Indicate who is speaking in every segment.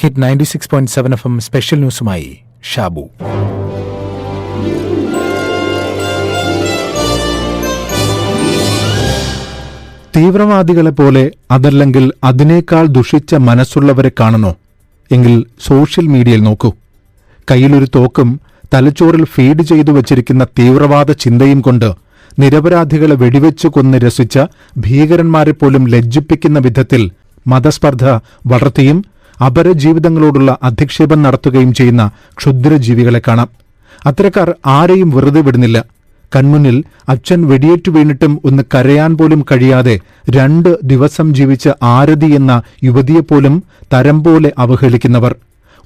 Speaker 1: Hit ninety six point seven F M special ന്യൂസുമായി Shabu. തീവ്രവാദികളെ പോലെ അതല്ലെങ്കിൽ അതിനേക്കാൾ ദുഷിച്ച മനസ്സുള്ളവരെ കാണണോ? എങ്കിൽ സോഷ്യൽ മീഡിയയിൽ നോക്കൂ. കയ്യിലൊരു തോക്കും തലച്ചോറിൽ ഫീഡ് ചെയ്തു വച്ചിരിക്കുന്ന തീവ്രവാദ ചിന്തയും കൊണ്ട് നിരപരാധികളെ വെടിവെച്ചു കൊന്ന് രസിച്ച ഭീകരന്മാരെ പോലും ലജ്ജിപ്പിക്കുന്ന വിധത്തിൽ മതസ്പർദ്ധ വളർത്തിയും അപരജീവിതങ്ങളോടുള്ള അധിക്ഷേപം നടത്തുകയും ചെയ്യുന്ന ക്ഷുദ്രജീവികളെ കാണാം. അത്തരക്കാർ ആരെയും വെറുതെ വിടുന്നില്ല. കൺമുന്നിൽ അച്ഛൻ വെടിയേറ്റു വീണിട്ടും ഒന്ന് കരയാൻ പോലും കഴിയാതെ രണ്ട് ദിവസം ജീവിച്ച ആരതി എന്ന യുവതിയെപ്പോലും തരം പോലെ അവഹേളിക്കുന്നവർ.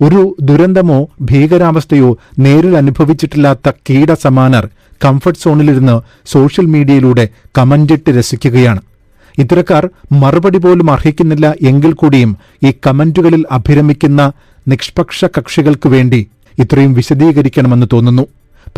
Speaker 1: ഒരു ദുരന്തമോ ഭീകരാവസ്ഥയോ നേരിൽ അനുഭവിച്ചിട്ടില്ലാത്ത കീടസമാനർ കംഫർട്ട് സോണിലിരുന്ന് സോഷ്യൽ മീഡിയയിലൂടെ കമന്റിട്ട് രസിക്കുകയാണ്. ഇത്തരക്കാർ മറുപടി പോലും അർഹിക്കുന്നില്ല എങ്കിൽ കൂടിയും ഈ കമന്റുകളിൽ അഭിരമിക്കുന്ന നിഷ്പക്ഷ കക്ഷികൾക്കു വേണ്ടി ഇത്രയും വിശദീകരിക്കണമെന്ന് തോന്നുന്നു.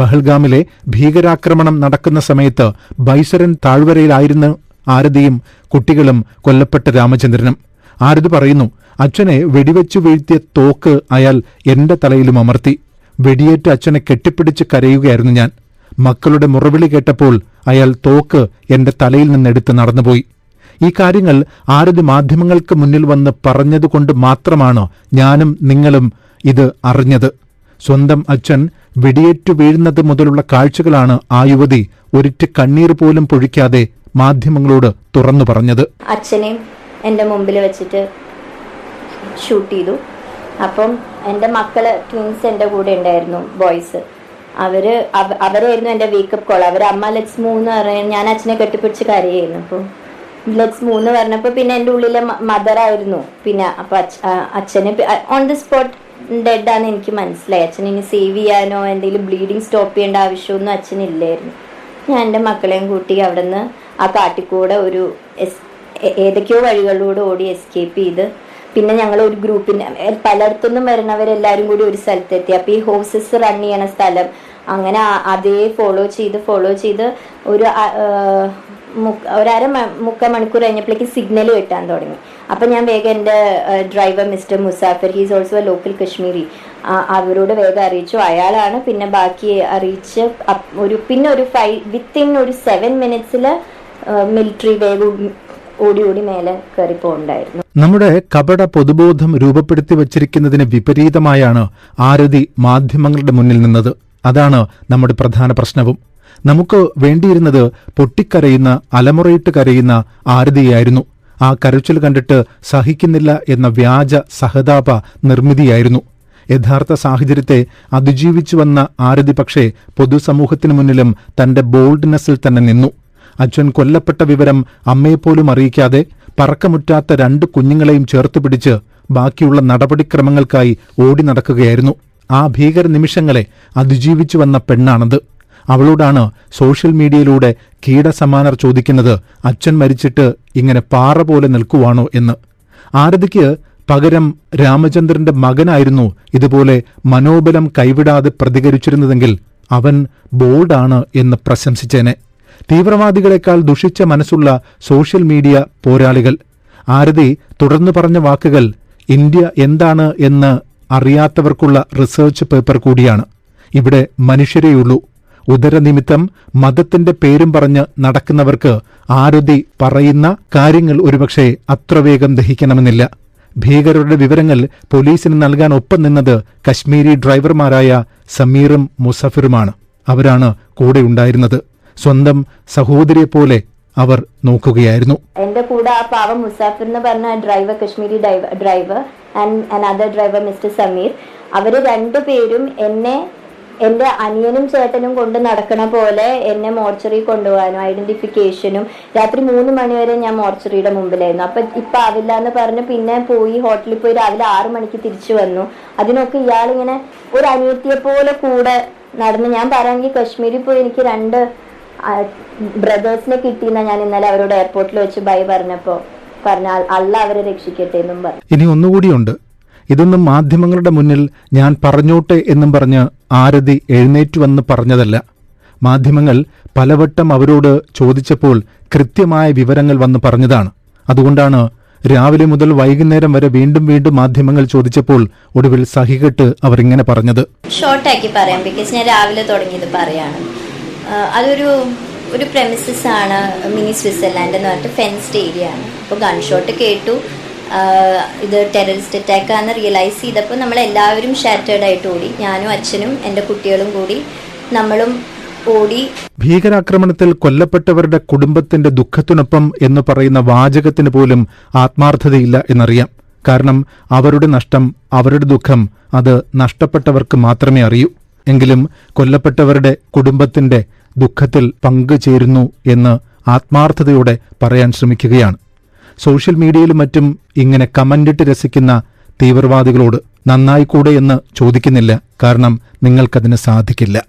Speaker 1: പഹൽഗാമിലെ ഭീകരാക്രമണം നടക്കുന്ന സമയത്ത് ബൈസരൻ താഴ്വരയിലായിരുന്നു ആരതിയും കുട്ടികളും കൊല്ലപ്പെട്ട രാമചന്ദ്രനും. ആരതി പറയുന്നു അച്ഛനെ വെടിവെച്ചു വീഴ്ത്തിയ തോക്ക് അയാൾ എന്റെ തലയിലും അമർത്തി. വെടിയേറ്റ് അച്ഛനെ കെട്ടിപ്പിടിച്ച് കരയുകയായിരുന്നു ഞാൻ. മക്കളുടെ മുറവിളി കേട്ടപ്പോൾ അയാൾ തോക്ക് എന്റെ തലയിൽ നിന്നെടുത്ത് നടന്നുപോയി. ഈ കാര്യങ്ങൾ ആരതി മാധ്യമങ്ങൾക്ക് മുന്നിൽ വന്ന് പറഞ്ഞതുകൊണ്ട് മാത്രമാണ് ഞാനും നിങ്ങളും ഇത് അറിഞ്ഞത്. സ്വന്തം അച്ഛൻ വെടിയേറ്റു വീഴുന്നത് മുതലുള്ള കാഴ്ചകളാണ് ആ യുവതി ഒരിറ്റ് കണ്ണീർ പോലും പൊഴിക്കാതെ മാധ്യമങ്ങളോട് തുറന്നു പറഞ്ഞത്.
Speaker 2: അച്ഛനെയും എന്റെ മുമ്പിൽ വെച്ചിട്ട് ഷൂട്ട് ചെയ്തു. അപ്പം എന്റെ മക്കൾ ട്വിൻസ് എന്റെ കൂടെ ഉണ്ടായിരുന്നു ബോയ്സ് അവർ അവ- അവരായിരുന്നു എന്റെ വീക്കപ്പ് കോൾ അവർ അമ്മ ലെറ്റ്സ് മൂന്ന് പറയാൻ ഞാൻ അച്ഛനെ കെട്ടിപ്പിടിച്ച് കരയായിരുന്നു. അപ്പോൾ ലെറ്റ്സ് മൂന്ന് പറഞ്ഞപ്പോൾ പിന്നെ എന്റെ ഉള്ളിലെ മദർ ആയിരുന്നു. പിന്നെ അപ്പോൾ അച്ഛനെ ഓൺ ദി സ്പോട്ട് ഡെഡാന്ന് എനിക്ക് മനസ്സിലായി. അച്ഛൻ ഇനി സേവ് ചെയ്യാനോ എന്തെങ്കിലും ബ്ലീഡിങ് സ്റ്റോപ്പ് ചെയ്യേണ്ട ആവശ്യമൊന്നും അച്ഛനില്ലായിരുന്നു. ഞാൻ എന്റെ മക്കളെയും കൂട്ടി അവിടുന്ന് ആ കാട്ടിക്കൂടെ ഒരു എസ് ഏതൊക്കെയോ വഴികളിലൂടെ ഓടി എസ്കേപ്പ് ചെയ്ത്. പിന്നെ ഞങ്ങൾ ഒരു ഗ്രൂപ്പിന് പലയിടത്തുനിന്നും വരുന്നവരെല്ലാവരും കൂടി ഒരു സ്ഥലത്തെത്തി. അപ്പോൾ ഈ ഹോസസ് റൺ ചെയ്യണ സ്ഥലം അങ്ങനെ അതേ ഫോളോ ചെയ്ത് ഫോളോ ചെയ്ത് ഒരു ഒരര മുക്ക- മണിക്കൂർ കഴിഞ്ഞപ്പോഴേക്ക് സിഗ്നൽ കിട്ടാൻ തുടങ്ങി. അപ്പം ഞാൻ വേഗം എന്റെ driver mister Muzaffar he's also a local Kashmiri അവരോട് വേഗം അറിയിച്ചു. അയാളാണ് പിന്നെ ബാക്കി അറിയിച്ച് ഒരു പിന്നെ ഒരു ഫൈവ് വിത്തിൻ ഒരു സെവൻ മിനിറ്റ്സിൽ മിലിറ്ററി വേഗം ഓടി ഓടി മേലെ കയറി പോകുന്നുണ്ടായിരുന്നു
Speaker 1: നമ്മുടെ കപട പൊതുബോധം രൂപപ്പെടുത്തി വച്ചിരിക്കുന്നതിന് വിപരീതമായാണ് ആരതി മാധ്യമങ്ങളുടെ മുന്നിൽ നിന്നത്. അതാണ് നമ്മുടെ പ്രധാന പ്രശ്നവും. നമുക്ക് വേണ്ടിയിരുന്നത് പൊട്ടിക്കരയുന്ന അലമുറയിട്ട് കരയുന്ന ആരതിയായിരുന്നു. ആ കരച്ചിൽ കണ്ടിട്ട് സഹിക്കുന്നില്ല എന്ന വ്യാജ സഹതാപ നിർമ്മിതിയായിരുന്നു. യഥാർത്ഥ സാഹചര്യത്തെ അതിജീവിച്ചു വന്ന ആരതി പക്ഷേ പൊതുസമൂഹത്തിനു മുന്നിലും തന്റെ ബോൾഡ്നെസ്സിൽ തന്നെ നിന്നു. അച്ഛൻ കൊല്ലപ്പെട്ട വിവരം അമ്മയെപ്പോലും അറിയിക്കാതെ പറക്കമുറ്റാത്ത രണ്ട് കുഞ്ഞുങ്ങളെയും ചേർത്ത് പിടിച്ച് ബാക്കിയുള്ള നടപടിക്രമങ്ങൾക്കായി ഓടി നടക്കുകയായിരുന്നു. ആ ഭീകര നിമിഷങ്ങളെ അതിജീവിച്ചു വന്ന പെണ്ണാണത്. അവളോടാണ് സോഷ്യൽ മീഡിയയിലൂടെ കീടസമാനർ ചോദിക്കുന്നത് അച്ഛൻ മരിച്ചിട്ട് ഇങ്ങനെ പാറ പോലെ നിൽക്കുവാണോ എന്ന്. ആരതിക്ക് പകരം രാമചന്ദ്രന്റെ മകനായിരുന്നു ഇതുപോലെ മനോബലം കൈവിടാതെ പ്രതികരിച്ചിരുന്നതെങ്കിൽ അവൻ ബോൾഡാണ് എന്ന് പ്രശംസിച്ചേനെ. തീവ്രവാദികളെക്കാൾ ദുഷിച്ച മനസ്സുള്ള സോഷ്യൽ മീഡിയ പോരാളികൾ. ആരതി തുടർന്നു പറഞ്ഞ വാക്കുകൾ ഇന്ത്യ എന്താണ്? എന്ന് അറിയാത്തവർക്കുള്ള റിസർച്ച് പേപ്പർ കൂടിയാണ്. ഇവിടെ മനുഷ്യരെയുള്ളൂ. ഉദരനിമിത്തം മതത്തിന്റെ പേരും പറഞ്ഞ് നടക്കുന്നവർക്ക് ആരതി പറയുന്ന കാര്യങ്ങൾ ഒരുപക്ഷെ അത്ര വേഗം ദഹിക്കണമെന്നില്ല. ഭീകരരുടെ വിവരങ്ങൾ പോലീസിന് നൽകാൻ ഒപ്പം നിന്നത് കശ്മീരി ഡ്രൈവർമാരായ സമീറും മുസഫിറുമാണ്. അവരാണ് കൂടെയുണ്ടായിരുന്നത് സ്വന്തം സഹോദരിയെപ്പോലെ അവർ നോക്കുകയായിരുന്നു.
Speaker 2: എന്റെ കൂടെ ആ പാവം മുസാഫിർ എന്ന് പറഞ്ഞ driver Kashmiri driver and another driver mister Sameer അവർ രണ്ടുപേരും എന്നെ എന്റെ അനിയനും ചേട്ടനും കൊണ്ട് നടക്കണ പോലെ എന്നെ മോർച്ചറി കൊണ്ടുപോകാനും ഐഡന്റിഫിക്കേഷനും രാത്രി മൂന്ന് മണിവരെ ഞാൻ മോർച്ചറിയുടെ മുമ്പിലായിരുന്നു. അപ്പൊ ഇപ്പൊ ആവില്ല എന്ന് പറഞ്ഞ് പിന്നെ പോയി ഹോട്ടലിൽ പോയി രാവിലെ ആറു മണിക്ക് തിരിച്ചു വന്നു. അതിനൊക്കെ ഇയാളിങ്ങനെ ഒരു അനിയത്തിയെ പോലെ കൂടെ നടന്ന് ഞാൻ പറയാമെങ്കിൽ കശ്മീരിൽ പോയി എനിക്ക് രണ്ട് ബ്രദേഴ്സിനെ കിട്ടിയെന്ന ഞാൻ ഇന്നലെ അവരോട് എയർപോർട്ടിൽ വെച്ച് ബൈ പറഞ്ഞപ്പോ പറഞ്ഞാൽ അല്ല അവരെ രക്ഷിക്കട്ടെ എന്നും പറഞ്ഞു.
Speaker 1: ഇനി ഒന്നുകൂടിയുണ്ട്. ഇതൊന്നും മാധ്യമങ്ങളുടെ മുന്നിൽ ഞാൻ പറഞ്ഞോട്ടെ എന്നും പറഞ്ഞ് ആരതി എഴുന്നേറ്റു വന്ന് പറഞ്ഞതല്ല. മാധ്യമങ്ങൾ പലവട്ടം അവരോട് ചോദിച്ചപ്പോൾ കൃത്യമായ വിവരങ്ങൾ വന്ന് പറഞ്ഞതാണ്. അതുകൊണ്ടാണ് രാവിലെ മുതൽ വൈകുന്നേരം വരെ വീണ്ടും വീണ്ടും മാധ്യമങ്ങൾ ചോദിച്ചപ്പോൾ ഒടുവിൽ സഹികെട്ട് അവർ ഇങ്ങനെ പറഞ്ഞത്
Speaker 2: ഷോർട്ടാക്കി പറയാം ബിക്കോസ് ഞാൻ രാവിലെ തുടങ്ങിയത് പറയാണ്. അതൊരു ഒരു പ്രെമിസസ് ആണ് മിനി സ്വിറ്റ്സർലാൻഡ് എന്ന് പറഞ്ഞിട്ട് ഫെൻസ്ഡ് ഏരിയ ആണ്. അപ്പോൾ ഗൺഷോട്ട് കേട്ടു. ഇത് ടെററിസ്റ്റ് അറ്റാക്ക് ആണെന്ന് റിയലൈസ് ചെയ്തപ്പോൾ നമ്മൾ എല്ലാവരും ഷാറ്റേഡ് ആയിട്ട് ഓടി. ഞാനും അച്ഛനും എന്റെ കുട്ടികളും കൂടി നമ്മളും ഓടി.
Speaker 1: ഭീകരാക്രമണത്തിൽ കൊല്ലപ്പെട്ടവരുടെ കുടുംബത്തിന്റെ ദുഃഖത്തിനൊപ്പം എന്ന് പറയുന്ന വാചകത്തിന് പോലും ആത്മാർത്ഥതയില്ല എന്നറിയാം. കാരണം അവരുടെ നഷ്ടം അവരുടെ ദുഃഖം അത് നഷ്ടപ്പെട്ടവർക്ക് മാത്രമേ അറിയൂ. എങ്കിലും കൊല്ലപ്പെട്ടവരുടെ കുടുംബത്തിന്റെ ദുഃഖത്തിൽ പങ്കുചേരുന്നു എന്ന് ആത്മാർത്ഥതയോടെ പറയാൻ ശ്രമിക്കുകയാണ്. സോഷ്യൽ മീഡിയയിലും മറ്റും ഇങ്ങനെ കമന്റിട്ട് രസിക്കുന്ന തീവ്രവാദികളോട് നന്നായിക്കൂടെ എന്ന് ചോദിക്കുന്നില്ല. കാരണം നിങ്ങൾക്കതിന് സാധിക്കില്ല.